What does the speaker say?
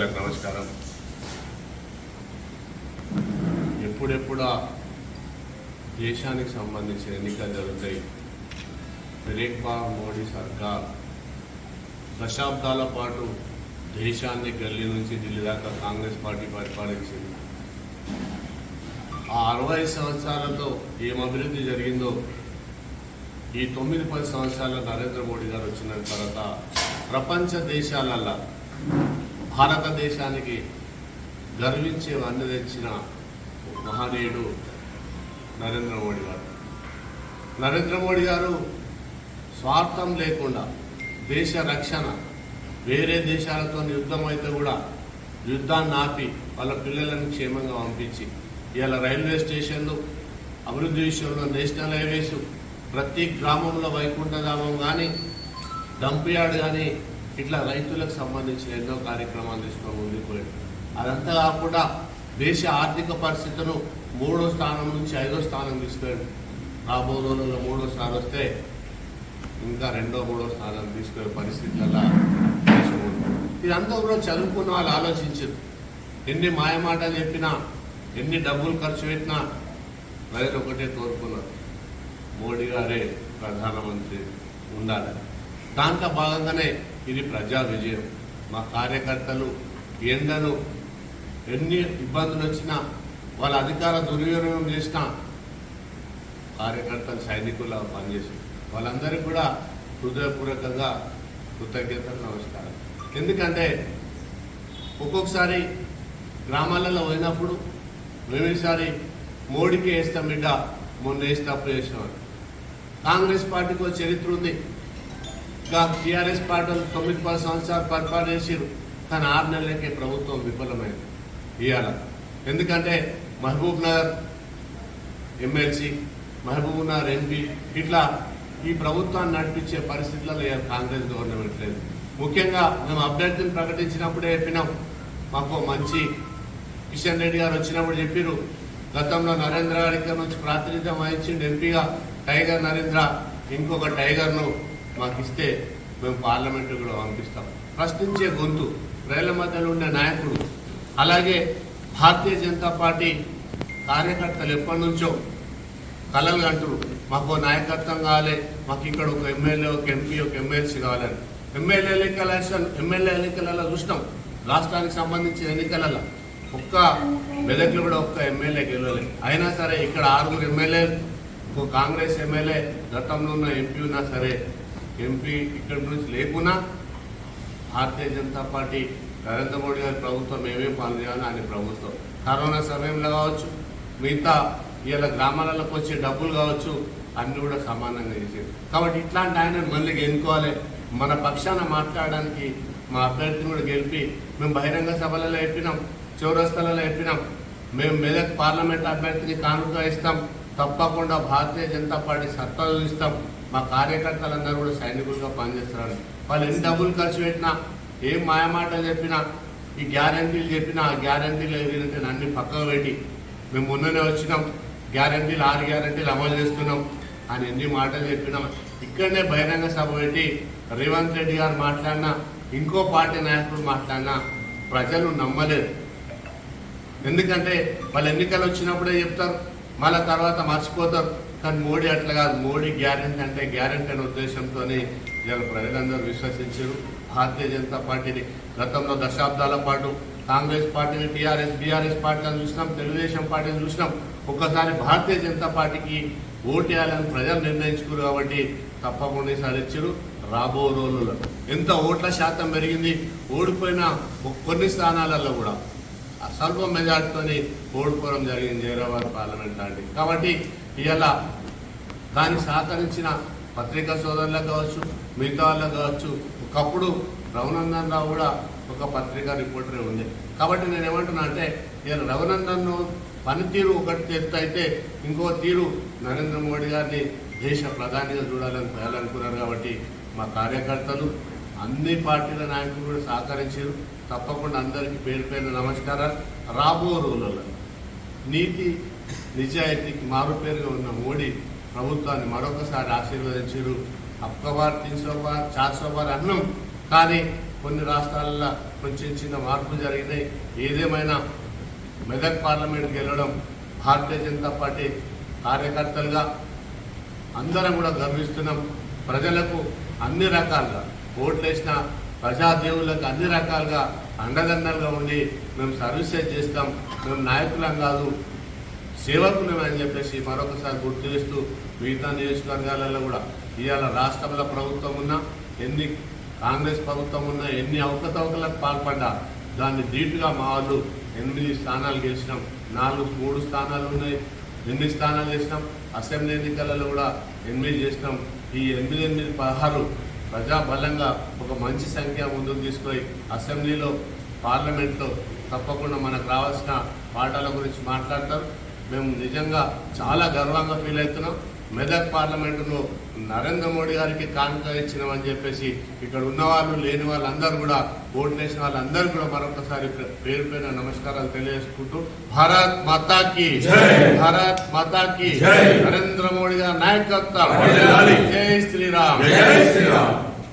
నమస్కారం. ఎప్పుడెప్పుడా దేశానికి సంబంధించిన ఎన్నికలు జరుగుతాయి. విరేక్బా మోడీ సర్కార్ దశాబ్దాల పాటు దేశాన్ని గల్లీ నుంచి ఢిల్లీ దాకా కాంగ్రెస్ పార్టీ పరిపాలించింది. ఆ అరవై సంవత్సరాలతో ఏం అభివృద్ధి జరిగిందో ఈ తొమ్మిది పది సంవత్సరాల నరేంద్ర మోడీ గారు వచ్చిన తర్వాత ప్రపంచ దేశాలల్లా భారతదేశానికి గర్వించే అన్ని తెచ్చిన మహనీయుడు నరేంద్ర మోడీ గారు. నరేంద్ర మోడీ గారు స్వార్థం లేకుండా దేశ రక్షణ వేరే దేశాలతో యుద్ధం అయితే కూడా యుద్ధాన్ని ఆపి వాళ్ళ పిల్లలను క్షేమంగా పంపించి ఇవాళ రైల్వే స్టేషన్లు అభివృద్ధి విషయంలో నేషనల్ హైవేస్ ప్రతి గ్రామంలో వైకుంఠధామం కానీ డంప్ యార్డ్ కానీ ఇట్లా రైతులకు సంబంధించిన ఎన్నో కార్యక్రమాలు తీసుకొని అదంతా కాకుండా దేశ ఆర్థిక పరిస్థితులను మూడో స్థానం నుంచి ఐదో స్థానం తీసుకెళ్ళి రాబో రోజుల్లో మూడో స్థానం వస్తే ఇంకా రెండో మూడో స్థానం తీసుకునే పరిస్థితులలో దేశం ఇదంతా కూడా చదువుకున్న వాళ్ళు ఆలోచించారు. ఎన్ని మాయమాటలు చెప్పినా ఎన్ని డబ్బులు ఖర్చు పెట్టినా ప్రజలు ఒకటే కోరుకున్నారు. మోడీ గారే ప్రధానమంత్రి ఉండాలి. దాంట్లో భాగంగానే ఇది ప్రజా విజయం. మా కార్యకర్తలు ఎండను ఎన్ని ఇబ్బందులు వచ్చినా వాళ్ళ అధికార దుర్వినియోగం చేసినా కార్యకర్తలు సైనికుల పనిచేసి వాళ్ళందరికీ కూడా హృదయపూర్వకంగా కృతజ్ఞతలు నమస్కారం. ఎందుకంటే ఒక్కొక్కసారి గ్రామాలలో పోయినప్పుడు మేము ఈసారి మోడీకి వేస్తాం బిడ్డ మొన్న వేసి తప్పు చేసినాం. కాంగ్రెస్ పార్టీకి చరిత్ర ఉంది. టీఆర్ఎస్ పార్టీ తొమ్మిది పది సంవత్సరాలు పరిపాలన చేసారు కానీ ఆరు నెలలకే ప్రభుత్వం విఫలమైంది. ఇవాళ ఎందుకంటే Mahabubnagar MLC Mahabubnagar MP ఇట్లా ఈ ప్రభుత్వాన్ని నడిపించే పరిస్థితులలో కాంగ్రెస్ గవర్నమెంట్ లేదు. ముఖ్యంగా మేము అభ్యర్థిని ప్రకటించినప్పుడే చెప్పినాం. మాకు మంచి కిషన్ రెడ్డి గారు వచ్చినప్పుడు చెప్పారు గతంలో నరేంద్ర గారి నుంచి ప్రాతినిధ్యం వహించిండు ఎంపీగా టైగర్ నరేంద్ర ఇంకొక టైగర్ను మాకు ఇస్తే మేము పార్లమెంటు కూడా పంపిస్తాం. ప్రశ్నించే గొంతు రైళ్ళ మధ్యలో ఉండే నాయకుడు అలాగే భారతీయ జనతా పార్టీ కార్యకర్తలు ఎప్పటి నుంచో కలలు అంటారు మాకు ఓ నాయకత్వం కావాలి మాకు ఇక్కడ ఒక ఎమ్మెల్యే ఒక ఎంపీ ఒక ఎమ్మెల్సీ కావాలని. ఎమ్మెల్యే ఎన్నికల ఎమ్మెల్యే ఎన్నికలలో చూసినాం. రాష్ట్రానికి సంబంధించిన ఎన్నికలలో ఒక్క మెదక్లు కూడా ఒక్క ఎమ్మెల్యే గెలవలేదు అయినా సరే ఇక్కడ ఆరుగురు ఎమ్మెల్యేలు ఒక కాంగ్రెస్ ఎమ్మెల్యే గతంలో ఉన్న ఎంపీ ఉన్నా సరే ఎంపీ ఇక్కడి నుంచి లేకున్నా భారతీయ జనతా పార్టీ నరేంద్ర మోడీ గారి ప్రభుత్వం ఏమేం పనులు చేయాలని ఆయన ప్రభుత్వం. కరోనా సమయంలో కావచ్చు మిగతా ఇలా గ్రామాలకు వచ్చే డబ్బులు కావచ్చు అన్ని కూడా సమానంగా చేసేది. కాబట్టి ఇట్లాంటి ఆయన మళ్ళీ ఎన్నుకోవాలి. మన పక్షాన మాట్లాడడానికి మా అభ్యర్థిని కూడా గెలిపి మేము బహిరంగ సభలలో చెప్పినాం చౌరస్తలలో చెప్పినాం. మేము మెదక్ పార్లమెంట్ అభ్యర్థిని కానుక ఇస్తాం. తప్పకుండా భారతీయ జనతా పార్టీ సత్తా చూపిస్తాం. మా కార్యకర్తలందరూ కూడా సైనికులుగా పనిచేస్తున్నారు. వాళ్ళు ఎన్ని డబ్బులు ఖర్చు పెట్టినా ఏం మాయమాటలు చెప్పినా ఈ గ్యారంటీలు చెప్పినా ఆ గ్యారంటీలు ఏదంటే అన్ని పక్కకు పెట్టి మేము మొన్ననే వచ్చినాం గ్యారంటీలు ఆరు గ్యారంటీలు అమలు చేస్తున్నాం అని ఎన్ని మాటలు చెప్పినాం ఇక్కడనే బహిరంగ సభ పెట్టి రేవంత్ రెడ్డి గారు మాట్లాడినా ఇంకో పార్టీ నాయకుడు మాట్లాడినా ప్రజలు నమ్మలేరు ఎందుకంటే వాళ్ళు ఎన్నికలు వచ్చినప్పుడే చెప్తారు మళ్ళా తర్వాత మర్చిపోతారు. కానీ మోడీ అట్లా కాదు. మోడీ గ్యారెంటీ అంటే గ్యారెంటీ అనే ఉద్దేశంతో ఇవాళ ప్రజలందరూ విశ్వసించారు. భారతీయ జనతా పార్టీని గతంలో దశాబ్దాల పాటు కాంగ్రెస్ పార్టీని టీఆర్ఎస్ బీఆర్ఎస్ పార్టీని చూసినాం తెలుగుదేశం పార్టీని చూసినాం. ఒక్కసారి భారతీయ జనతా పార్టీకి ఓటేయాలని ప్రజలు నిర్ణయించుకురు కాబట్టి తప్పకుండా ఈసారి ఇచ్చారు రాబో రోజుల్లో. ఎంత ఓట్ల శాతం పెరిగింది ఓడిపోయిన కొన్ని స్థానాలలో కూడా. స్వల్ప మెజార్టీతోని ఓడిపోవడం జరిగింది హైదరాబాద్ పార్లమెంట్ లాంటి కాబట్టి ఇవాళ దాన్ని సహకరించిన పత్రికా సోదరులకు కావచ్చు మిగతా వాళ్ళకు కావచ్చు ఒకప్పుడు రఘునందన్ రావు కూడా ఒక పత్రికా రిపోర్టరే ఉండే. కాబట్టి నేను ఏమంటున్నా అంటే నేను రఘునందన్ పనితీరు ఒకటి ఎత్తు అయితే ఇంకో తీరు నరేంద్ర మోడీ గారిని దేశ ప్రధానిగా చూడాలని చేయాలనుకున్నారు కాబట్టి మా కార్యకర్తలు అన్ని పార్టీల నాయకులు కూడా సహకరించారు. తప్పకుండా అందరికీ పేరు పేరు నమస్కారాలు. రాబో రోజులలో నీతి నిజాయితీకి మారుపేరుగా ఉన్న మోడీ ప్రభుత్వాన్ని మరొకసారి ఆశీర్వదించారు. అక్కబార్ తీన్ సో అన్నం. కానీ కొన్ని రాష్ట్రాలలో కొంచెం చిన్న మార్పులు జరిగినాయి. ఏదేమైనా మెదక్ పార్లమెంట్కి వెళ్ళడం భారతీయ జనతా పార్టీ కార్యకర్తలుగా అందరం కూడా గర్విస్తున్నాం. ప్రజలకు అన్ని రకాలుగా ఓట్లేసిన ప్రజాదేవులకు అన్ని రకాలుగా అండదండలుగా ఉండి మేము సర్వీసెస్ చేస్తాం. మేము నాయకులం కాదు సేవకులం అని చెప్పేసి మరొకసారి గుర్తు చేస్తూ మిగతా నియోజకవర్గాలలో కూడా ఇవాళ రాష్ట్రంలో ప్రభుత్వం ఉన్నా ఎన్ని కాంగ్రెస్ ప్రభుత్వం ఉన్నా ఎన్ని అవకతవకలకు పాల్పడ్డా దాన్ని ధీటుగా మా వాళ్ళు ఎనిమిది స్థానాలు గెలిచినాం. నాలుగు మూడు స్థానాలు ఉన్నాయి. ఎనిమిది స్థానాలు చేసినాం అసెంబ్లీ ఎన్నికలలో కూడా ఎనిమిది చేసినాం. ఈ ఎనిమిది ఎనిమిది పదహారు ప్రజాబలంగా ఒక మంచి సంఖ్య ముందుకు తీసుకొని అసెంబ్లీలో పార్లమెంట్లో తప్పకుండా మనకు రావాల్సిన పాఠాల గురించి మాట్లాడతారు మేము నిజంగా చాలా గర్వంగా ఫీల్ అవుతున్నాం మెదక్ పార్లమెంటులో నరేంద్ర మోడీ గారికి కానుక ఇచ్చినామని చెప్పేసి ఇక్కడ ఉన్న వాళ్ళు లేని వాళ్ళందరూ కూడా ఓట్లు వేసిన వాళ్ళందరూ కూడా మరొకసారి పేరు పేరు నమస్కారాలు తెలియజేసుకుంటూ భారత్ మాతాకి. భారత్ మాతాకి. నరేంద్ర మోడీ గారి నాయకత్వం. జై శ్రీరామ్ జై శ్రీరామ్